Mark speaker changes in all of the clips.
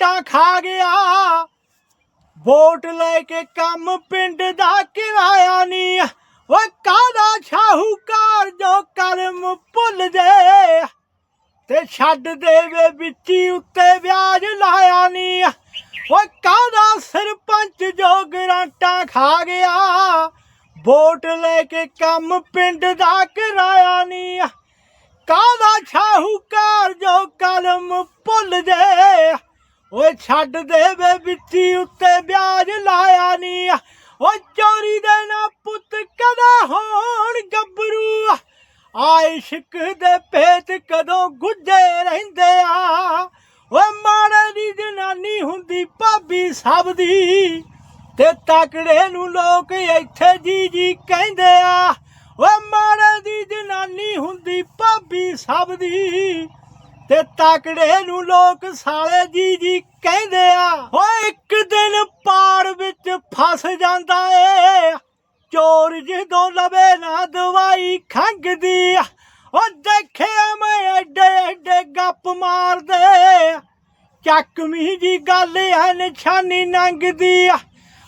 Speaker 1: ਗਰਾਂਟਾਂ ਖਾ ਗਿਆ। ਵੋਟ ਲੈ ਕੇ ਕੰਮ ਪਿੰਡ ਦਾ ਕਿਰਾਇਆ ਨਹੀਂ ਓਏ ਕਾਦਾ ਸ਼ਾਹੂਕਾਰ ਜੋ ਕਰਮ ਭੁੱਲ ਜੇ। ਤੇ ਛੱਡ ਦੇਵੇ ਵਿੱਚੀ ਉੱਤੇ ਵਿਆਜ ਲਾਇਆ ਨਹੀਂ ਓਏ ਕਾਦਾ ਸਰਪੰਚ ਜੋ ਗਰਾਂਟਾਂ ਖਾ ਗਿਆ। ਵੋਟ ਲੈ ਕੇ ਕੰਮ ਪਿੰਡ ਦਾ ਕਿਰਾਇਆ ਨਹੀਂ ਕਾਦਾ ਸ਼ਾਹੂਕਾਰ ਜੋ ਕਲਮ ਭੁੱਲ ਜੇ। ਓਏ ਛੱਡ ਦੇਵੇ ਵਿੱਚੀ ਉੱਤੇ ਵਿਆਜ ਲਾਇਆ ਨਹੀਂ ਓ ਚੋਰੀ ਦੇ ਨਾ ਪੁੱਤ ਕਦਾ ਹੋਣ ਗੱਭਰੂ। ਆਇਸ਼ਕ ਦੇ ਭੇਤ ਕਦੋਂ ਗੁੱਜੇ ਰਹਿੰਦੇ ਆ। ਓਏ ਮਾੜੇ ਦੀ ਜਨਾਨੀ ਹੁੰਦੀ ਭਾਬੀ ਸਭ ਦੀ। ਤੇ ਤਕੜੇ ਨੂੰ ਲੋਕ ਇੱਥੇ ਜੀ ਜੀ ਕਹਿੰਦੇ ਆ। ਓਏ ਮਾੜੇ ਦੀ ਜਨਾਨੀ ਹੁੰਦੀ ਭਾਬੀ ਸਭ ਦੀ। ਤੇ ਤਾਕੜੇ ਨੂੰ ਲੋਕ ਸਾਲੇ ਜੀ ਜੀ ਕਹਿੰਦੇ ਆ, ਓਏ ਇੱਕ ਦਿਨ ਪਾੜ ਵਿੱਚ ਫਸ ਜਾਂਦਾ ਏ। ਚੋਰ ਜਦੋਂ ਲਵੇ ਨਾ ਦਵਾਈ ਖੰਗਦੀ ਓ ਦੇਖਿਆ ਮੈਂ ਐਡੇ ਐਡੇ ਗੱਪ ਮਾਰਦੇ ਚੱਕਵੀਂ ਜੀ ਗੱਲ ਐ, ਨਿਸ਼ਾਨੀ ਨੰਗਦੀ ਆ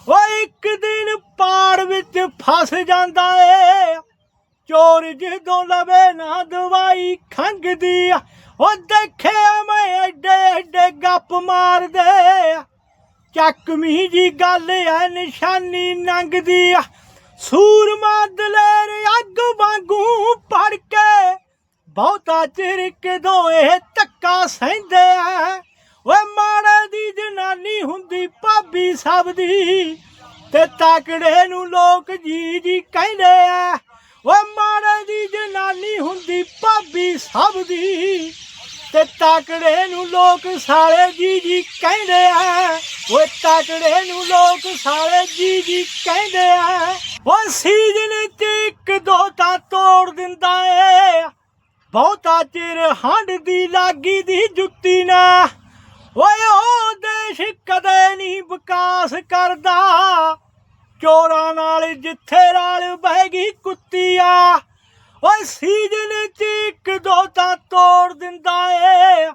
Speaker 1: ਓ ਇੱਕ ਦਿਨ ਪਾੜ ਵਿੱਚ ਫਸ ਜਾਂਦਾ ਏ। ਚੋਰ ਜਦੋਂ ਲਵੇ ਨਾ ਦਵਾਈ ਖੰਗਦੀ ਆ ਉਹ ਦੇਖਿਆ ਮੈਂ ਐਡੇ ਐਡੇ ਗੱਪ ਮਾਰਦੇ ਚੱਕਵੀਂ ਜੀ ਗੱਲ ਐ, ਨਿਸ਼ਾਨੀ ਨੰਗਦੀ ਆ। ਸੂਰਮਾ ਦਲੇਰ ਅੱਗ ਵਾਂਗੂ ਪੜ ਕੇ ਬਹੁਤਾ ਚਿਰ ਕਦੋਂ ਇਹ ਧੱਕਾ ਸਹਿੰਦੇ ਆ। ਓਏ ਮਾੜੇ ਦੀ ਜਨਾਨੀ ਹੁੰਦੀ ਭਾਬੀ ਸਭ ਦੀ ਤੇ ਤਾਕੜੇ ਨੂੰ ਲੋਕ ਜੀ ਜੀ ਕਹਿੰਦੇ ਆ। ਓਏ ਮਾੜੇ ਦੀ ਜਨਾਨੀ ਹੁੰਦੀ ਭਾਬੀ ਸਭ ਦੀ ਤੇ ਤਾਕੜੇ ਨੂੰ ਲੋਕ ਸਾਰੇ ਜੀ ਜੀ ਕਹਿੰਦੇ ਆ। ਓਏ ਤਾਕੜੇ ਨੂੰ ਲੋਕ ਸਾਰੇ ਜੀ ਜੀ ਕਹਿੰਦੇ ਆ। ਓ ਸੀਜ਼ਨ ਚ ਇੱਕ ਦੋ ਤਾਂ ਤੋੜ ਦਿੰਦਾ ਏ। ਬਹੁਤਾ ਚਿਰ ਹੰਡ ਦੀ ਲਾਗੀ ਦੀ ਜੁੱਤੀ ਨਾ। ਓਏ ਉਹ ਦੇਸ਼ ਕਦੇ ਨਹੀਂ ਵਿਕਾਸ ਕਰਦਾ। ਚੋਰਾਂ ਨਾਲ ਜਿੱਥੇ ਰਲ ਬਹਿ ਗਈ ਕੁੱਤੀ ਆ ਓਏ ਸੀਜ਼ਨ ਚ ਇੱਕ ਦੋ ਤਾਂ ਤੋੜ ਦਿੰਦਾ ਏ।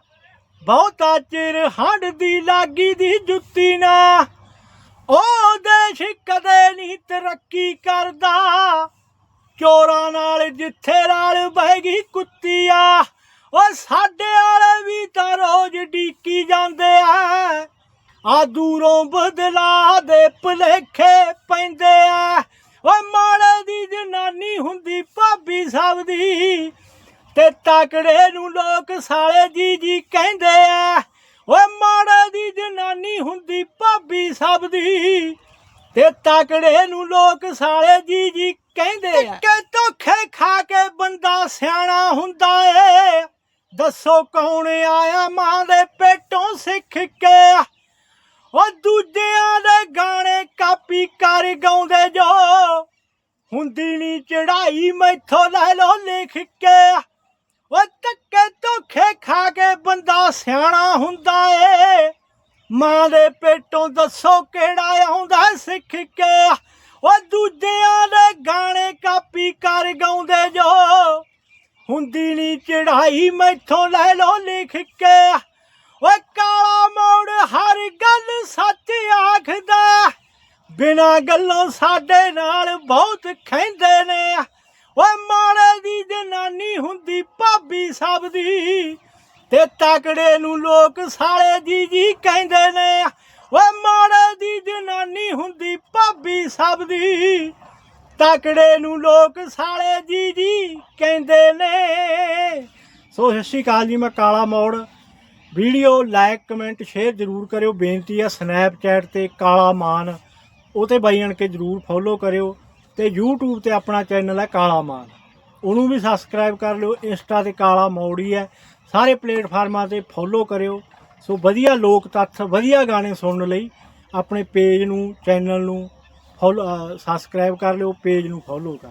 Speaker 1: ਬਹੁਤਾ ਚਿਰ ਹੰਡ ਦੀ ਲਾਗੀ ਦੀ ਜੁੱਤੀ ਨਾ। ਉਹ ਦੇਸ਼ ਕਦੇ ਨਹੀਂ ਤਰੱਕੀ ਕਰਦਾ। ਚੋਰਾਂ ਨਾਲ ਜਿੱਥੇ ਰਲ ਬਹਿ ਗਈ ਕੁੱਤੀ ਆ ਓ ਸਾਡੇ ਵਾਲੇ ਵੀ ਤਾਂ ਰੋਜ਼ ਡੀਕੀ ਜਾਂਦੇ ਆ। ਆ ਦੂਰੋਂ ਬਦਲਾ ਦੇ ਭਲੇਖੇ ਪੈਂਦੇ ਆ। ਓਏ ਮਾੜੇ ਦੀ ਜਨਾਨੀ ਹੁੰਦੀ ਭਾਬੀ ਸਭ ਦੀ ਤੇ ਤਕੜੇ ਨੂੰ ਲੋਕ ਸਾਲੇ ਜੀ ਜੀ ਕਹਿੰਦੇ ਆ, ਓਏ ਮਾੜੇ ਦੀ ਜਨਾਨੀ ਹੁੰਦੀ ਭਾਬੀ ਸਭ ਦੀ ਤੇ ਤਕੜੇ ਨੂੰ ਲੋਕ ਸਾਲੇ ਜੀ ਜੀ ਕਹਿੰਦੇ ਆ। ਕਿ ਧੋਖੇ ਖਾ ਕੇ ਬੰਦਾ ਸਿਆਣਾ ਹੁੰਦਾ ਏ। ਦੱਸੋ ਕੌਣ ਆਇਆ ਮਾਂ ਦੇ ਪੇਟੋਂ ਸਿੱਖ ਕੇ? ਉਹ ਦੂਜਿਆਂ ਦੇ ਗਾਣੇ ਕਾਪੀ ਕਰ ਗਾਉਂਦੇ ਜੋ। ਹੁੰਦੀ ਨਹੀਂ ਚੜਾਈ ਮੈਥੋਂ ਲੈ ਲੋ ਲਿਖ ਕੇ। ਉਹ ਧੱਕੇ ਧੋਖੇ ਖਾ ਕੇ ਬੰਦਾ ਸਿਆਣਾ ਹੁੰਦਾ ਏ। ਮਾਂ ਦੇ ਪੇਟੋਂ ਦੱਸੋ ਕਿਹੜਾ ਆਉਂਦਾ ਸਿੱਖ ਕੇ। ਉਹ ਦੂਜਿਆਂ ਦੇ ਗਾਣੇ ਕਾਪੀ ਕਰ ਗਾਉਂਦੇ ਜੋ। ਹੁੰਦੀ ਨਹੀਂ ਚੜਾਈ ਮੈਥੋਂ ਲੈ ਲੋ ਲਿਖ ਕੇ ਓਏ ਕਾਲਾ ਮੋੜ ਹਰ ਗੱਲ ਸੱਚ ਆਖਦਾ ਬਿਨਾ ਗੱਲੋਂ ਸਾਡੇ ਨਾਲ ਬਹੁਤ ਖੈਂਦੇ ਨੇ। ਓਏ ਮਾੜੇ ਦੀ ਜਨਾਨੀ ਹੁੰਦੀ ਭਾਬੀ ਸਭ ਦੀ, ਤੇ ਤਕੜੇ ਨੂੰ ਲੋਕ ਸਾਲੇ ਜੀ ਜੀ ਕਹਿੰਦੇ ਨੇ। ਓਏ ਮਾੜੇ ਦੀ ਜਨਾਨੀ ਹੁੰਦੀ ਭਾਬੀ ਸਭ ਦੀ, ਤਕੜੇ ਨੂੰ ਲੋਕ ਸਾਲੇ ਜੀ ਜੀ ਕਹਿੰਦੇ ਨੇ। ਸੋ ਸਤਿ ਸ਼੍ਰੀ ਅਕਾਲ ਜੀ, ਮੈਂ ਕਾਲਾ ਮੋੜ। ਵੀਡੀਓ ਲਾਈਕ ਕਮੈਂਟ, ਸ਼ੇਅਰ ਜ਼ਰੂਰ ਕਰਿਓ। ਬੇਨਤੀ ਹੈ ਸਨੈਪਚੈਟ ਤੇ ਕਾਲਾ ਮਾਨ ਉਹ ਤੇ ਬਾਈ ਆਣ ਕੇ ਜ਼ਰੂਰ ਫੋਲੋ ਕਰਿਓ ਤੇ YouTube ਤੇ ਆਪਣਾ ਚੈਨਲ ਹੈ ਕਾਲਾ ਮਾਨ ਉਹਨੂੰ ਵੀ ਸਬਸਕ੍ਰਾਈਬ ਕਰ ਲਿਓ ਇੰਸਟਾ ਤੇ ਕਾਲਾ ਮੋੜੀ ਹੈ। ਸਾਰੇ ਪਲੇਟਫਾਰਮਾਂ ਤੇ ਫੋਲੋ ਕਰਿਓ। ਸੋ ਵਧੀਆ ਲੋਕ ਤੱਥ, ਵਧੀਆ ਗਾਣੇ ਸੁਣਨ ਲਈ ਆਪਣੇ ਪੇਜ ਨੂੰ ਚੈਨਲ ਨੂੰ ਫੋਲੋ ਸਬਸਕ੍ਰਾਈਬ ਕਰ ਲਿਓ ਪੇਜ ਨੂੰ ਫੋਲੋ ਕਰ